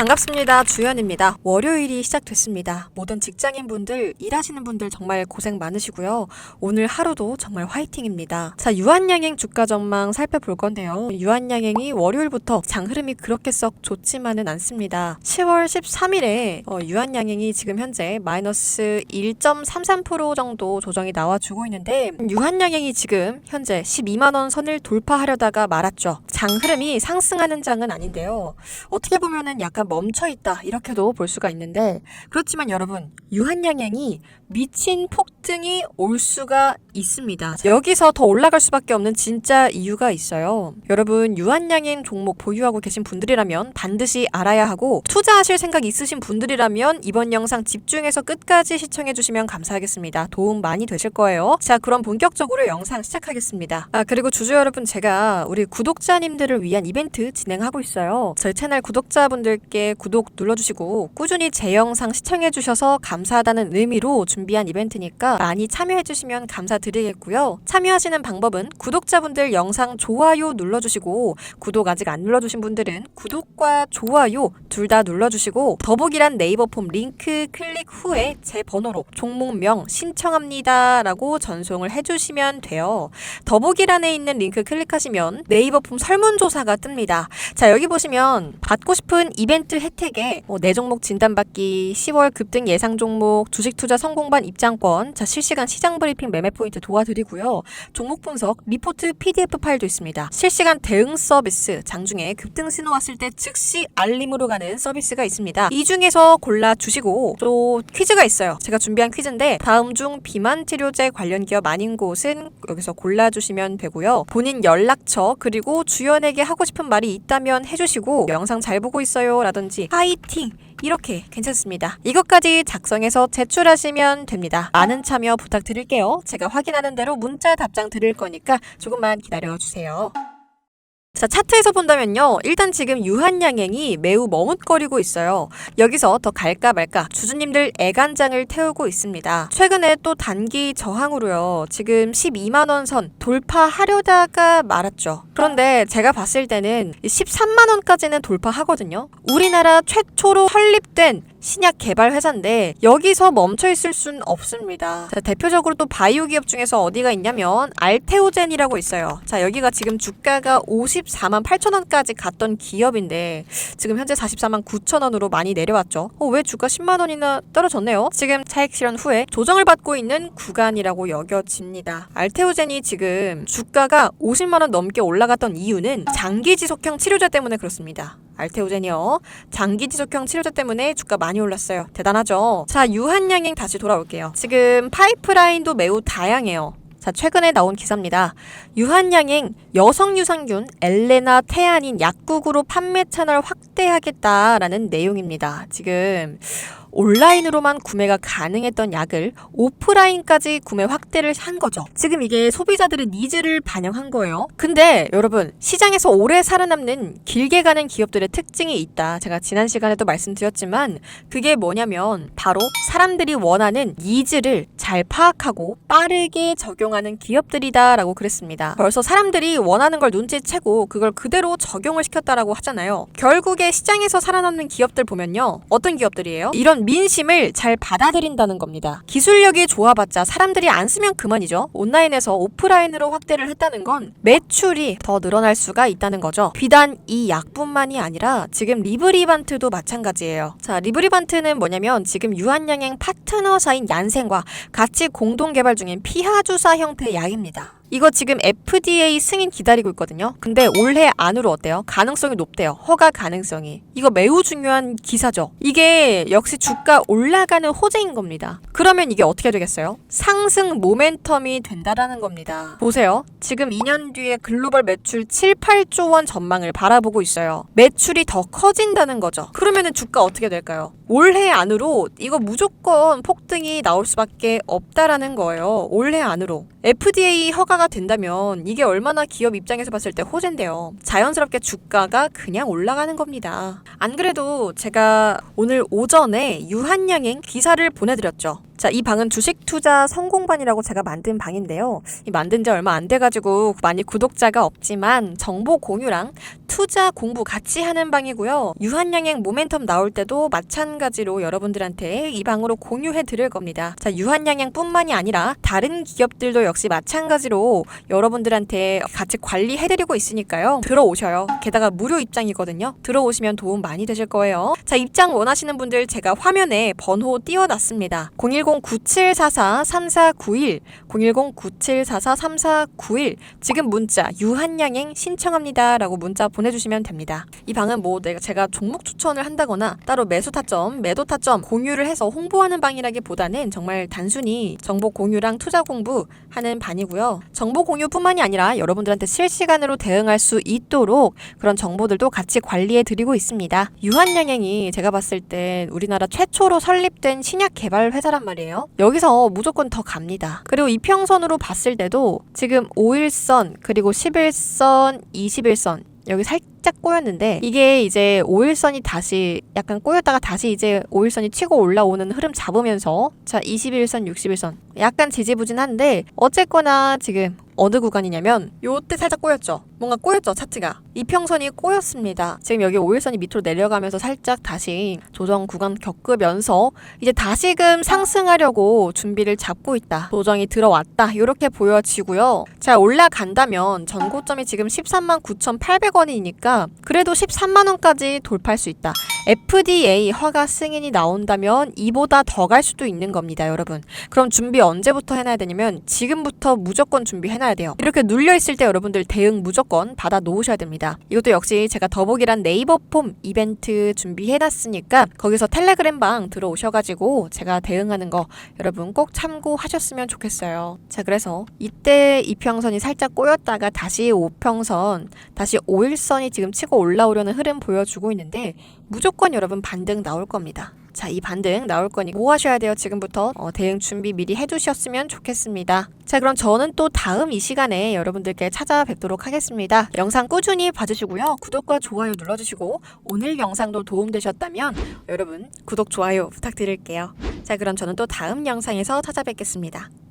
반갑습니다. 주연입니다. 월요일이 시작됐습니다. 모든 직장인분들, 일하시는 분들 정말 고생 많으시고요. 오늘 하루도 정말 화이팅입니다. 자, 유한양행 주가 전망 살펴볼 건데요. 유한양행이 월요일부터 장 흐름이 그렇게 썩 좋지만은 않습니다. 10월 13일에 어, 유한양행이 지금 현재 마이너스 1.33% 정도 조정이 나와주고 있는데 유한양행이 지금 현재 12만 원 선을 돌파하려다가 말았죠. 장 흐름이 상승하는 장은 아닌데요. 어떻게 보면은 약간 멈춰 있다. 이렇게도 볼 수가 있는데 그렇지만 여러분 유한양행이 미친 폭등이 올 수가 있습니다. 여기서 더 올라갈 수밖에 없는 진짜 이유가 있어요. 여러분 유한양행 종목 보유하고 계신 분들이라면 반드시 알아야 하고 투자하실 생각 있으신 분들이라면 이번 영상 집중해서 끝까지 시청해 주시면 감사하겠습니다. 도움 많이 되실 거예요. 자 그럼 본격적으로 영상 시작하겠습니다. 아 그리고 주주 여러분 제가 우리 구독자님들을 위한 이벤트 진행하고 있어요. 저희 채널 구독자분들께 구독 눌러주시고 꾸준히 제 영상 시청해 주셔서 감사하다는 의미로 준비 한 이벤트니까 많이 참여해 주시면 감사드리겠고요. 참여하시는 방법은 구독자분들 영상 좋아요 눌러주시고 구독 아직 안 눌러주신 분들은 구독과 좋아요 둘 다 눌러주시고 더보기란 네이버 폼 링크 클릭 후에 제 번호로 종목명 신청합니다 라고 전송을 해주시면 돼요. 더보기란에 있는 링크 클릭하시면 네이버 폼 설문조사가 뜹니다. 자 여기 보시면 받고 싶은 이벤트 혜택에 뭐, 내 종목 진단받기 10월 급등 예상 종목 주식 투자 성공 반 입장권 자 실시간 시장 브리핑 매매 포인트 도와드리고요. 종목 분석 리포트 PDF 파일도 있습니다. 실시간 대응 서비스 장중에 급등 신호 왔을 때 즉시 알림으로 가는 서비스가 있습니다. 이 중에서 골라 주시고 또 퀴즈가 있어요. 제가 준비한 퀴즈인데 다음 중 비만 치료제 관련 기업 아닌 곳은 여기서 골라 주시면 되고요. 본인 연락처 그리고 주연에게 하고 싶은 말이 있다면 해주시고 영상 잘 보고 있어요 라든지 파이팅 이렇게 괜찮습니다. 이것까지 작성해서 제출하시면 됩니다. 많은 참여 부탁드릴게요. 제가 확인하는 대로 문자 답장 드릴 거니까 조금만 기다려 주세요. 자, 차트에서 본다면요. 일단 지금 유한양행이 매우 머뭇거리고 있어요. 여기서 더 갈까 말까 주주님들 애간장을 태우고 있습니다. 최근에 또 단기 저항으로요. 지금 12만원 선 돌파하려다가 말았죠. 그런데 제가 봤을 때는 13만원까지는 돌파하거든요. 우리나라 최초로 설립된 신약 개발 회사인데 여기서 멈춰 있을 순 없습니다. 자, 대표적으로 또 바이오 기업 중에서 어디가 있냐면 알테오젠이라고 있어요. 자, 여기가 지금 주가가 54만 8천 원까지 갔던 기업인데 지금 현재 44만 9천 원으로 많이 내려왔죠. 어, 왜 주가 10만 원이나 떨어졌네요? 지금 차익 실현 후에 조정을 받고 있는 구간이라고 여겨집니다. 알테오젠이 지금 주가가 50만 원 넘게 올라갔던 이유는 장기 지속형 치료제 때문에 그렇습니다. 알테오젠이요. 장기 지속형 치료제 때문에 주가 많이 올랐어요. 대단하죠? 자, 유한양행 다시 돌아올게요. 지금 파이프라인도 매우 다양해요. 자, 최근에 나온 기사입니다. 유한양행 여성 유산균 엘레나 태안인 약국으로 판매 채널 확대하겠다라는 내용입니다. 지금 온라인으로만 구매가 가능했던 약을 오프라인까지 구매 확대를 한 거죠. 지금 이게 소비자들의 니즈를 반영한 거예요. 근데 여러분, 시장에서 오래 살아남는 길게 가는 기업들의 특징이 있다. 제가 지난 시간에도 말씀드렸지만 그게 뭐냐면 바로 사람들이 원하는 니즈를 잘 파악하고 빠르게 적용하는 기업들이다라고 그랬습니다. 벌써 사람들이 원하는 걸 눈치채고 그걸 그대로 적용을 시켰다라고 하잖아요. 결국에 시장에서 살아남는 기업들 보면요. 어떤 기업들이에요? 민심을 잘 받아들인다는 겁니다. 기술력이 좋아봤자 사람들이 안 쓰면 그만이죠. 온라인에서 오프라인으로 확대를 했다는 건 매출이 더 늘어날 수가 있다는 거죠. 비단 이 약뿐만이 아니라 지금 리브리반트도 마찬가지예요. 자, 리브리반트는 뭐냐면 지금 유한양행 파트너사인 얀센과 같이 공동 개발 중인 피하주사 형태의 약입니다. 이거 지금 FDA 승인 기다리고 있거든요. 근데 올해 안으로 어때요? 가능성이 높대요. 허가 가능성이. 이거 매우 중요한 기사죠. 이게 역시 주가 올라가는 호재인 겁니다. 그러면 이게 어떻게 되겠어요? 상승 모멘텀이 된다라는 겁니다. 보세요. 지금 2년 뒤에 글로벌 매출 7, 8조 원 전망을 바라보고 있어요. 매출이 더 커진다는 거죠. 그러면은 주가 어떻게 될까요? 올해 안으로 이거 무조건 폭등이 나올 수밖에 없다라는 거예요. 올해 안으로. FDA 허가가 된다면 이게 얼마나 기업 입장에서 봤을 때 호재인데요. 자연스럽게 주가가 그냥 올라가는 겁니다. 안 그래도 제가 오늘 오전에 유한양행 기사를 보내드렸죠. 자, 이 방은 주식 투자 성공반이라고 제가 만든 방인데요. 이 만든 지 얼마 안 돼가지고 많이 구독자가 없지만 정보 공유랑 투자 공부 같이 하는 방이고요. 유한양행 모멘텀 나올 때도 마찬가지로 여러분들한테 이 방으로 공유해 드릴 겁니다. 자, 유한양행뿐만이 아니라 다른 기업들도 역시 마찬가지로 여러분들한테 같이 관리해 드리고 있으니까요. 들어오셔요. 게다가 무료 입장이거든요. 들어오시면 도움 많이 되실 거예요. 자, 입장 원하시는 분들 제가 화면에 번호 띄워놨습니다. 010-9744-3491, 010-9744-3491 지금 문자 유한양행 신청합니다 라고 문자 보내주시면 됩니다. 이 방은 뭐 내가 제가 종목 추천을 한다거나 따로 매수 타점, 매도 타점 공유를 해서 홍보하는 방이라기보다는 정말 단순히 정보 공유랑 투자 공부하는 반이고요. 정보 공유뿐만이 아니라 여러분들한테 실시간으로 대응할 수 있도록 그런 정보들도 같이 관리해 드리고 있습니다. 유한양행이 제가 봤을 땐 우리나라 최초로 설립된 신약 개발 회사란 말이에요. 여기서 무조건 더 갑니다. 그리고 이평선으로 봤을 때도 지금 5일선 그리고 11선, 21선 여기 살짝 꼬였는데 이게 이제 5일선이 다시 약간 꼬였다가 다시 이제 5일선이 치고 올라오는 흐름 잡으면서 자 21선, 61선 약간 지지부진한데 어쨌거나 지금 어느 구간이냐면 요때 살짝 꼬였죠. 뭔가 꼬였죠 차트가. 이평선이 꼬였습니다. 지금 여기 5일선이 밑으로 내려가면서 살짝 다시 조정 구간 겪으면서 이제 다시금 상승하려고 준비를 잡고 있다. 조정이 들어왔다. 이렇게 보여지고요. 자 올라간다면 전고점이 지금 13만 9,800원이니까 그래도 13만 원까지 돌파할 수 있다. FDA 허가 승인이 나온다면 이보다 더 갈 수도 있는 겁니다, 여러분. 그럼 준비 언제부터 해놔야 되냐면 지금부터 무조건 준비해놔야 돼요. 이렇게 눌려 있을 때 여러분들 대응 무조건 받아 놓으셔야 됩니다. 이것도 역시 제가 더보기란 네이버 폼 이벤트 준비해놨으니까 거기서 텔레그램 방 들어오셔가지고 제가 대응하는 거 여러분 꼭 참고하셨으면 좋겠어요. 자, 그래서 이때 이평선이 살짝 꼬였다가 다시 5평선, 다시 5일선이 지금 치고 올라오려는 흐름 보여주고 있는데 무조건 여러분 반등 나올 겁니다. 자, 이 반등 나올 거니 뭐 하셔야 돼요? 지금부터 어, 대응 준비 미리 해두셨으면 좋겠습니다. 자, 그럼 저는 또 다음 이 시간에 여러분들께 찾아뵙도록 하겠습니다. 영상 꾸준히 봐주시고요. 구독과 좋아요 눌러주시고 오늘 영상도 도움되셨다면 여러분 구독, 좋아요 부탁드릴게요. 자, 그럼 저는 또 다음 영상에서 찾아뵙겠습니다.